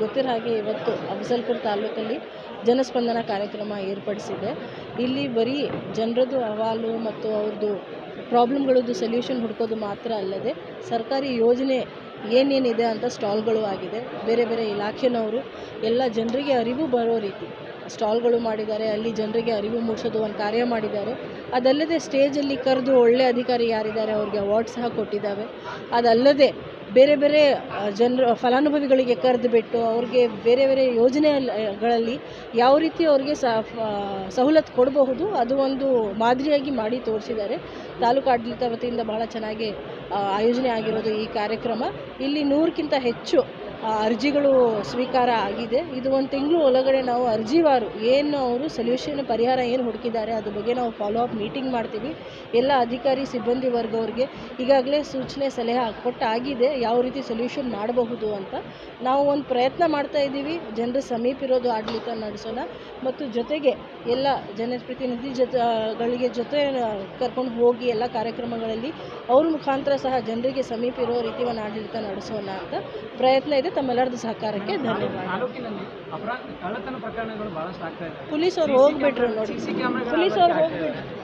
ಗೊತ್ತಿರೋ ಹಾಗೆ ಇವತ್ತು ಅಫಜಲ್ಪುರ ತಾಲೂಕಲ್ಲಿ ಜನಸ್ಪಂದನ ಕಾರ್ಯಕ್ರಮ ಏರ್ಪಡಿಸಿದೆ. ಇಲ್ಲಿ ಬರೀ ಜನರದ್ದು ಅಹವಾಲು ಮತ್ತು ಅವ್ರದ್ದು ಪ್ರಾಬ್ಲಮ್ಗಳದ್ದು ಸೊಲ್ಯೂಷನ್ ಹುಡ್ಕೋದು ಮಾತ್ರ ಅಲ್ಲದೆ ಸರ್ಕಾರಿ ಯೋಜನೆ ಏನೇನಿದೆ ಅಂತ ಸ್ಟಾಲ್ಗಳು ಆಗಿದೆ. ಬೇರೆ ಬೇರೆ ಇಲಾಖೆನವರು ಎಲ್ಲ ಜನರಿಗೆ ಅರಿವು ಬರೋ ರೀತಿ ಸ್ಟಾಲ್ಗಳು ಮಾಡಿದ್ದಾರೆ, ಅಲ್ಲಿ ಜನರಿಗೆ ಅರಿವು ಮೂಡಿಸೋದು ಒಂದು ಕಾರ್ಯ ಮಾಡಿದ್ದಾರೆ. ಅದಲ್ಲದೆ ಸ್ಟೇಜಲ್ಲಿ ಕರೆದು ಒಳ್ಳೆ ಅಧಿಕಾರಿ ಯಾರಿದ್ದಾರೆ ಅವ್ರಿಗೆ ಅವಾರ್ಡ್ ಸಹ ಕೊಟ್ಟಿದ್ದಾವೆ. ಅದಲ್ಲದೆ ಬೇರೆ ಬೇರೆ ಜನರು, ಫಲಾನುಭವಿಗಳಿಗೆ ಕರೆದು ಬಿಟ್ಟು ಅವ್ರಿಗೆ ಬೇರೆ ಬೇರೆ ಯೋಜನೆಗಳಲ್ಲಿ ಯಾವ ರೀತಿ ಅವ್ರಿಗೆ ಸವಲತ್ತು ಕೊಡಬಹುದು, ಅದು ಒಂದು ಮಾದರಿಯಾಗಿ ಮಾಡಿ ತೋರಿಸಿದ್ದಾರೆ. ತಾಲೂಕು ಆಡಳಿತ ವತಿಯಿಂದ ಬಹಳ ಚೆನ್ನಾಗಿ ಆಯೋಜನೆ ಆಗಿರೋದು ಈ ಕಾರ್ಯಕ್ರಮ. ಇಲ್ಲಿ ನೂರಕ್ಕಿಂತ ಹೆಚ್ಚು ಅರ್ಜಿಗಳು ಸ್ವೀಕಾರ ಆಗಿದೆ. ಇದು ಒಂದು ತಿಂಗಳು ಒಳಗಡೆ ನಾವು ಅರ್ಜಿವಾರು ಏನು ಅವರು ಸೊಲ್ಯೂಷನ್ ಪರಿಹಾರ ಏನು ಹುಡುಕಿದ್ದಾರೆ ಅದ್ರ ಬಗ್ಗೆ ನಾವು ಫಾಲೋ ಅಪ್ ಮೀಟಿಂಗ್ ಮಾಡ್ತೀವಿ. ಎಲ್ಲ ಅಧಿಕಾರಿ, ಸಿಬ್ಬಂದಿ ವರ್ಗವ್ರಿಗೆ ಈಗಾಗಲೇ ಸೂಚನೆ, ಸಲಹೆ ಕೊಟ್ಟಾಗಿದೆ. ಯಾವ ರೀತಿ ಸೊಲ್ಯೂಷನ್ ಮಾಡಬಹುದು ಅಂತ ನಾವು ಒಂದು ಪ್ರಯತ್ನ ಮಾಡ್ತಾ ಇದ್ದೀವಿ. ಜನರ ಸಮೀಪ ಇರೋದು ಆಡಳಿತ ನಡೆಸೋಣ. ಮತ್ತು ಜೊತೆಗೆ ಎಲ್ಲ ಜನಪ್ರತಿನಿಧಿ ಜೊತೆಗಳಿಗೆ ಜೊತೆ ಕರ್ಕೊಂಡು ಹೋಗಿ ಎಲ್ಲ ಕಾರ್ಯಕ್ರಮಗಳಲ್ಲಿ ಅವ್ರ ಮುಖಾಂತರ ಸಹ ಜನರಿಗೆ ಸಮೀಪ ಇರೋ ರೀತಿ ಒಂದು ಆಡಳಿತ ನಡೆಸೋಣ ಅಂತ ಪ್ರಯತ್ನ ಇದೆ. ತಮ್ಮೆಲ್ಲರದ್ದು ಸಹಕಾರಕ್ಕೆ ಧನ್ಯವಾದ. ಪೊಲೀಸ್ ಅವ್ರು ಹೋಗ್ಬಿಟ್ರು ನೋಡಿ. ಸಿಸಿ ಪೊಲೀಸ್ ಅವ್ರು ಅಳವಡಿಕೆ ಹೋಗ್ಬಿಟ್ರು.